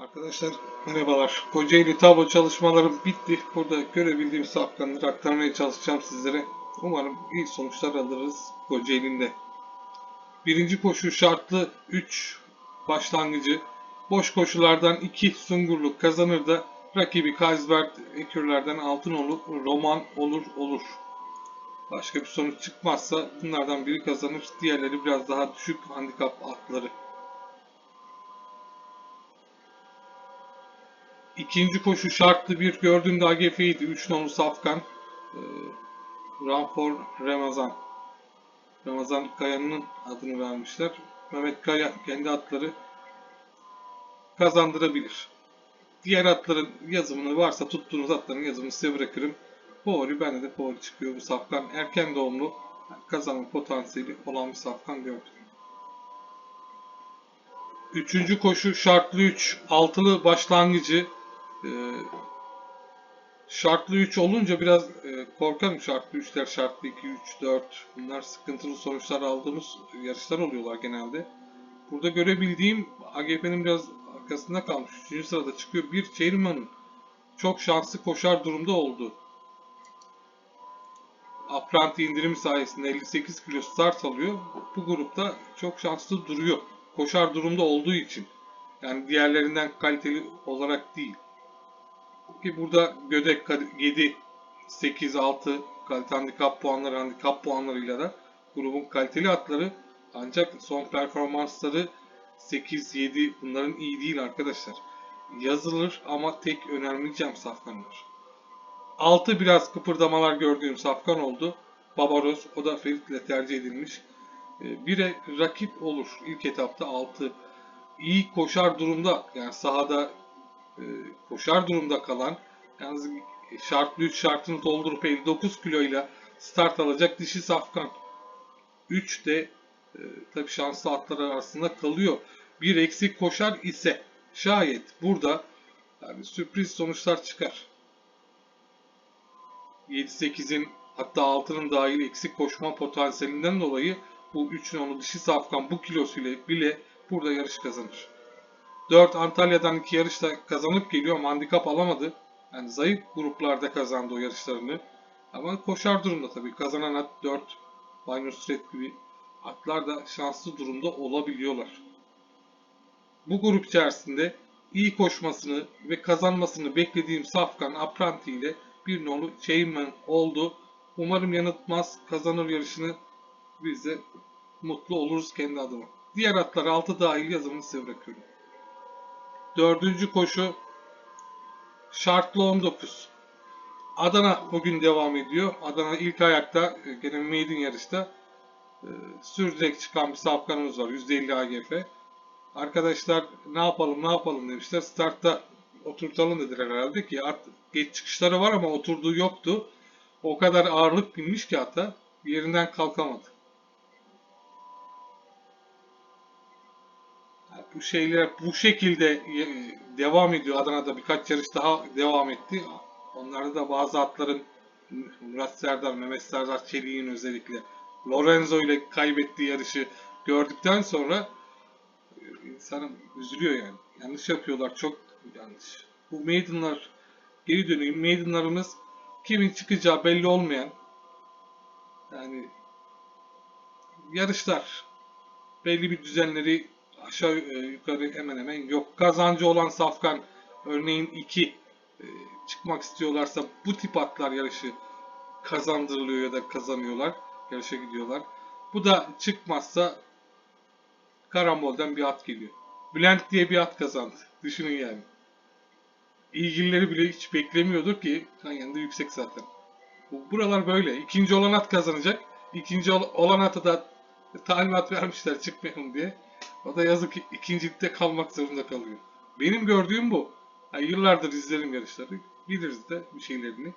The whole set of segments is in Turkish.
Arkadaşlar merhabalar. Kocaeli tablo çalışmalarım bitti. Burada görebildiğim safkanları aktarmaya çalışacağım sizlere. Umarım iyi sonuçlar alırız Kocaeli'nde. Birinci koşu şartlı 3 başlangıcı. Boş koşulardan 2 Sungurluk kazanır da rakibi Kaisbert Ekürler'den altın olur, Roman olur olur. Başka bir sonuç çıkmazsa bunlardan biri kazanır. Diğerleri biraz daha düşük handikap atları. İkinci koşu şartlı bir gördüğümde AGF'ydi. 3 nolu Safkan. E, Ramfor Ramazan. Ramazan Kaya'nın adını vermişler. Mehmet Kaya kendi atları kazandırabilir. Diğer atların yazımını varsa tuttuğunuz atların yazımını size bırakırım. Favori bende de favori çıkıyor bu safkan. Erken doğumlu yani kazanma potansiyeli olan bir safkan gördüm. Üçüncü koşu şartlı 3 altılı başlangıcı ee, şartlı 3 olunca biraz e, korkarım şartlı 3'ler, şartlı 2, 3, 4 bunlar sıkıntılı sonuçlar aldığımız yarışlar oluyorlar genelde. Burada görebildiğim AGP'nin biraz arkasında kalmış. 3. sırada çıkıyor. Bir Chairman'ın çok şanslı koşar durumda oldu. Apranti indirim sayesinde 58 kilo start alıyor. Bu grupta çok şanslı duruyor. Koşar durumda olduğu için. Yani diğerlerinden kaliteli olarak değil. Ki burada Gödek 7, 8, 6 kalite handikap puanları, handikap puanlarıyla da grubun kaliteli atları ancak son performansları 8, 7 bunların iyi değil arkadaşlar. Yazılır ama tek önermeyeceğim safkanlar. 6 biraz kıpırdamalar gördüğüm safkan oldu. Babaros o da Ferit ile tercih edilmiş. 1'e rakip olur ilk etapta 6 iyi koşar durumda yani sahada koşar durumda kalan yalnız şartlı 3 şartını doldurup 59 kiloyla start alacak dişi safkan. 3 de e, tabi şanslı atlar arasında kalıyor. Bir eksik koşar ise şayet burada yani sürpriz sonuçlar çıkar. 7-8'in hatta 6'nın dahil eksik koşma potansiyelinden dolayı bu 3 nolu dişi safkan bu kilosuyla bile burada yarış kazanır. 4 Antalya'dan iki yarışta kazanıp geliyor ama handikap alamadı. Yani zayıf gruplarda kazandı o yarışlarını. Ama koşar durumda tabii. Kazanan at 4 Binus Red gibi atlar da şanslı durumda olabiliyorlar. Bu grup içerisinde iyi koşmasını ve kazanmasını beklediğim Safkan Apranti ile bir nolu Chainman oldu. Umarım yanıltmaz kazanır yarışını biz de mutlu oluruz kendi adıma. Diğer atlar 6 dahil yazımını size bırakıyorum. Dördüncü koşu şartlı 19. Adana bugün devam ediyor. Adana ilk ayakta e, gene maiden yarışta e, çıkan bir safkanımız var. %50 AGF. Arkadaşlar ne yapalım ne yapalım demişler. Startta oturtalım dediler herhalde ki at geç çıkışları var ama oturduğu yoktu. O kadar ağırlık binmiş ki ata yerinden kalkamadı. Şeyler bu şekilde e, devam ediyor. Adana'da birkaç yarış daha devam etti. Onlarda da bazı atların Murat Serdar, Mehmet Serdar Çelik'in özellikle Lorenzo ile kaybettiği yarışı gördükten sonra e, insanın üzülüyor yani. Yanlış yapıyorlar. Çok yanlış. Bu maidenlar geri döneyim. Maidenlarımız kimin çıkacağı belli olmayan yani yarışlar belli bir düzenleri aşağı e, yukarı hemen hemen yok. Kazancı olan Safkan örneğin 2 e, çıkmak istiyorlarsa bu tip atlar yarışı kazandırılıyor ya da kazanıyorlar. Yarışa gidiyorlar. Bu da çıkmazsa karambolden bir at geliyor. Bülent diye bir at kazandı. Düşünün yani. İlgilileri bile hiç beklemiyordur ki Kanyan'da yüksek zaten. Bu, buralar böyle. İkinci olan at kazanacak. İkinci olan atı da talimat vermişler çıkmayalım diye. O da yazık ikincilikte kalmak zorunda kalıyor. Benim gördüğüm bu. Yani yıllardır izlerim yarışları. Biliriz de bir şeylerini.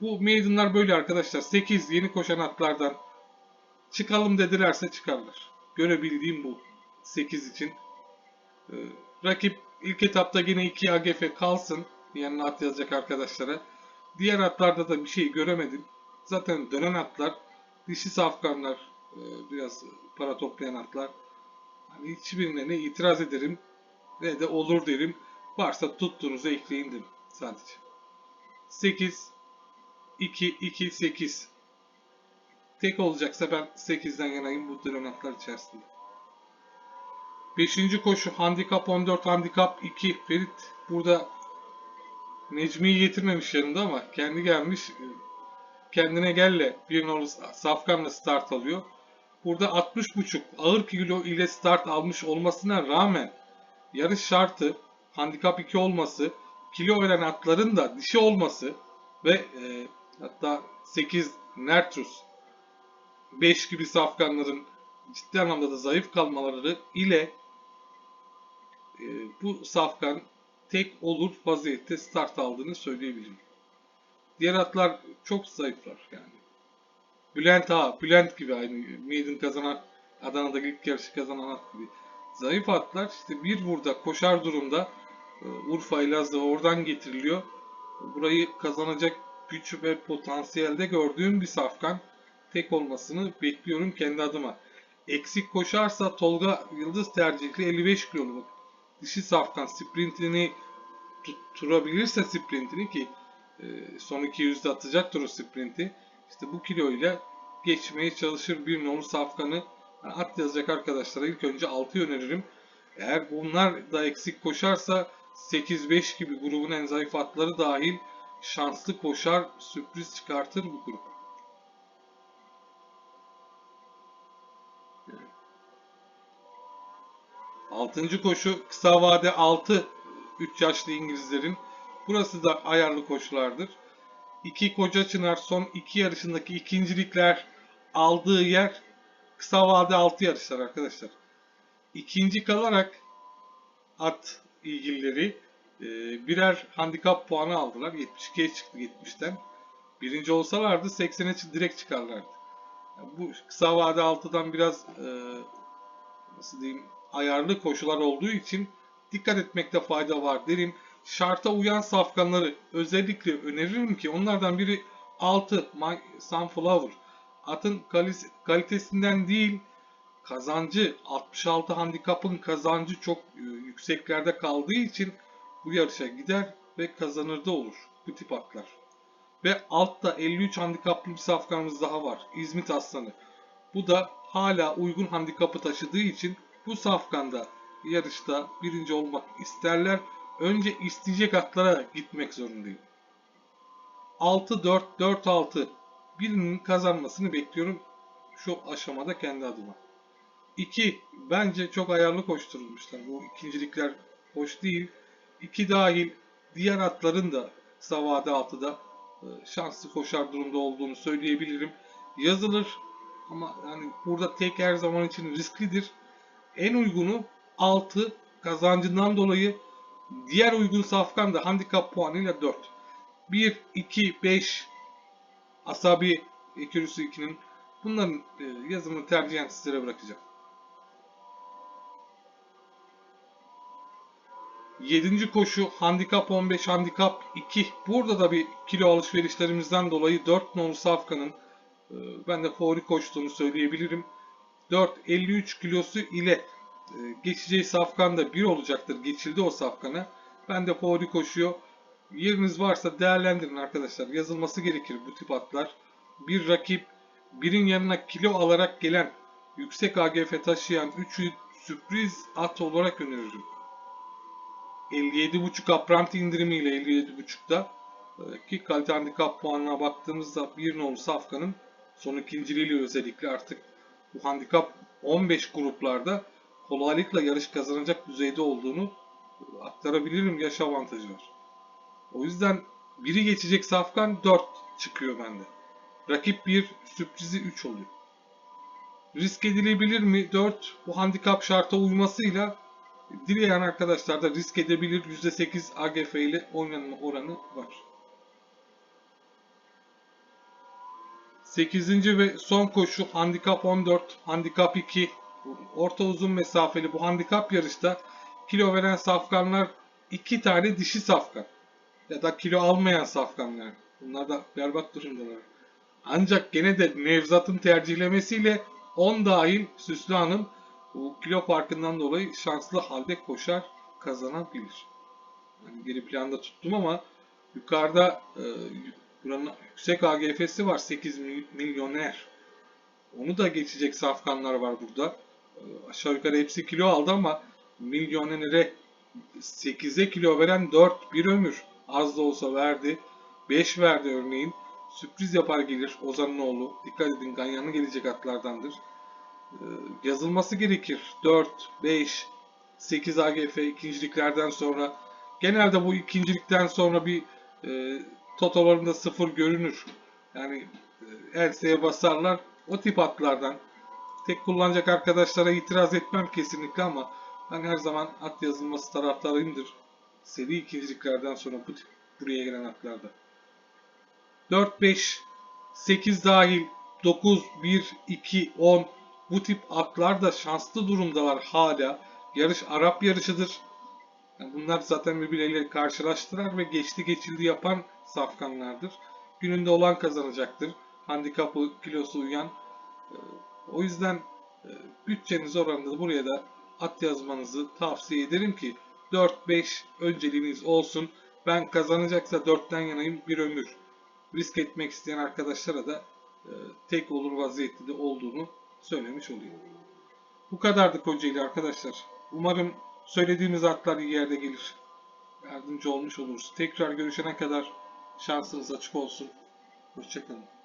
Bu maidenlar böyle arkadaşlar. 8 yeni koşan atlardan çıkalım dedilerse çıkarlar. Görebildiğim bu. 8 için. Ee, rakip ilk etapta yine 2 AGF kalsın. Yanına at yazacak arkadaşlara. Diğer atlarda da bir şey göremedim. Zaten dönen atlar, dişi safkanlar, e, biraz para toplayan atlar. Hani hiçbirine ne itiraz ederim Ve de olur derim. Varsa tuttuğunuzu ekleyin derim sadece. 8 2 2 8 Tek olacaksa ben 8'den yanayım bu dönematlar içerisinde. 5. koşu handikap 14 handikap 2 Ferit burada Necmi'yi getirmemiş yanında ama kendi gelmiş kendine gelle bir nolu Safkan'la start alıyor. Burada 60.5 ağır kilo ile start almış olmasına rağmen yarış şartı handikap 2 olması, kilo veren atların da dişi olması ve e, hatta 8 Nertrus 5 gibi safkanların ciddi anlamda da zayıf kalmaları ile e, bu safkan tek olur vaziyette start aldığını söyleyebilirim. Diğer atlar çok zayıflar yani. Bülent Ağa, Bülent gibi aynı Maiden kazanan Adana'da ilk yarışı kazanan at gibi. Zayıf atlar işte bir burada koşar durumda e, Urfa Elazığ oradan getiriliyor. Burayı kazanacak güç ve potansiyelde gördüğüm bir safkan tek olmasını bekliyorum kendi adıma. Eksik koşarsa Tolga Yıldız tercihli 55 kiloluk dişi safkan sprintini tutturabilirse sprintini ki e, son 200'de atacaktır o sprinti. İşte bu kilo ile geçmeye çalışır bir nolu safkanı at yazacak arkadaşlara ilk önce 6 öneririm. Eğer bunlar da eksik koşarsa 8-5 gibi grubun en zayıf atları dahil şanslı koşar sürpriz çıkartır bu grup. Altıncı koşu kısa vade 6 3 yaşlı İngilizlerin. Burası da ayarlı koşulardır. İki koca çınar son iki yarışındaki ikincilikler aldığı yer kısa vade 6 yarışlar arkadaşlar. İkinci kalarak at ilgilileri e, birer handikap puanı aldılar. 72'ye çıktı 70'ten. Birinci olsalardı 80'e direkt çıkarlardı. Bu kısa vade 6'dan biraz e, nasıl diyeyim ayarlı koşular olduğu için dikkat etmekte fayda var derim. Şarta uyan safkanları özellikle öneririm ki onlardan biri 6 My Sunflower. Atın kalitesinden değil kazancı 66 handikapın kazancı çok e, yükseklerde kaldığı için bu yarışa gider ve kazanır da olur bu tip atlar. Ve altta 53 handikaplı bir safkanımız daha var. İzmit Aslanı. Bu da hala uygun handikapı taşıdığı için bu safkanda yarışta birinci olmak isterler. Önce isteyecek atlara gitmek zorundayım. 6-4, 4-6 birinin kazanmasını bekliyorum şu aşamada kendi adıma. 2. Bence çok ayarlı koşturulmuşlar. Bu ikincilikler hoş değil. 2 dahil diğer atların da Savade 6'da e, şanslı koşar durumda olduğunu söyleyebilirim. Yazılır ama yani burada tek her zaman için risklidir. En uygunu 6 kazancından dolayı diğer uygun safkan da handikap puanıyla 4. 1, 2, 5 Asabi Ekürüsü 2'nin bunların e, yazımını tercihen sizlere bırakacağım. 7. koşu handikap 15 handikap 2. Burada da bir kilo alışverişlerimizden dolayı 4 nolu safkanın e, ben de favori koştuğunu söyleyebilirim. 4 53 kilosu ile geçeceği safkan da 1 olacaktır. Geçildi o safkana. Ben de favori koşuyor. Yeriniz varsa değerlendirin arkadaşlar. Yazılması gerekir bu tip atlar. Bir rakip birin yanına kilo alarak gelen yüksek AGF taşıyan 3'ü sürpriz at olarak öneririm. 57.5 apranti indirimiyle 57.5'da e, ki kalite handikap puanına baktığımızda bir nolu safkanın son ikinciliğiyle özellikle artık bu handikap 15 gruplarda kolaylıkla yarış kazanacak düzeyde olduğunu aktarabilirim. Yaş avantajı var. O yüzden biri geçecek safkan 4 çıkıyor bende. Rakip 1, sürprizi 3 oluyor. Risk edilebilir mi? 4 bu handikap şarta uymasıyla dileyen arkadaşlar da risk edebilir. %8 AGF ile oynanma oranı var. 8. ve son koşu handikap 14, handikap 2. Orta uzun mesafeli bu handikap yarışta kilo veren safkanlar iki tane dişi safkan. Ya da kilo almayan safkanlar. Bunlar da berbat durumdalar. Ancak gene de Nevzat'ın tercihlemesiyle 10 dahil Süslü Hanım bu kilo farkından dolayı şanslı halde koşar kazanabilir. Yani geri planda tuttum ama yukarıda e, buranın yüksek AGF'si var 8 mil- milyoner. Onu da geçecek safkanlar var burada. Aşağı yukarı hepsi kilo aldı ama milyonere 8'e kilo veren 4 bir ömür. Az da olsa verdi. 5 verdi örneğin. Sürpriz yapar gelir Ozan'ın oğlu. Dikkat edin Ganyan'ın gelecek atlardandır. Ee, yazılması gerekir. 4, 5, 8 AGF ikinciliklerden sonra. Genelde bu ikincilikten sonra bir e, totolarında sıfır görünür. Yani e, enseye basarlar. O tip atlardan. Tek kullanacak arkadaşlara itiraz etmem kesinlikle ama ben her zaman at yazılması taraftarıyımdır. Seri ikinciliklerden sonra bu tip buraya gelen atlarda. 4, 5, 8 dahil 9, 1, 2, 10 bu tip atlar da şanslı durumdalar hala. Yarış Arap yarışıdır. Yani bunlar zaten birbirleriyle karşılaştırar ve geçti geçildi yapan safkanlardır. Gününde olan kazanacaktır. Handikapı kilosu uyan. O yüzden e, bütçeniz oranında buraya da at yazmanızı tavsiye ederim ki 4-5 önceliğiniz olsun. Ben kazanacaksa 4'ten yanayım bir ömür. Risk etmek isteyen arkadaşlara da e, tek olur vaziyette de olduğunu söylemiş olayım. Bu kadardı Kocaeli arkadaşlar. Umarım söylediğimiz atlar iyi yerde gelir. Yardımcı olmuş oluruz. Tekrar görüşene kadar şansınız açık olsun. Hoşçakalın.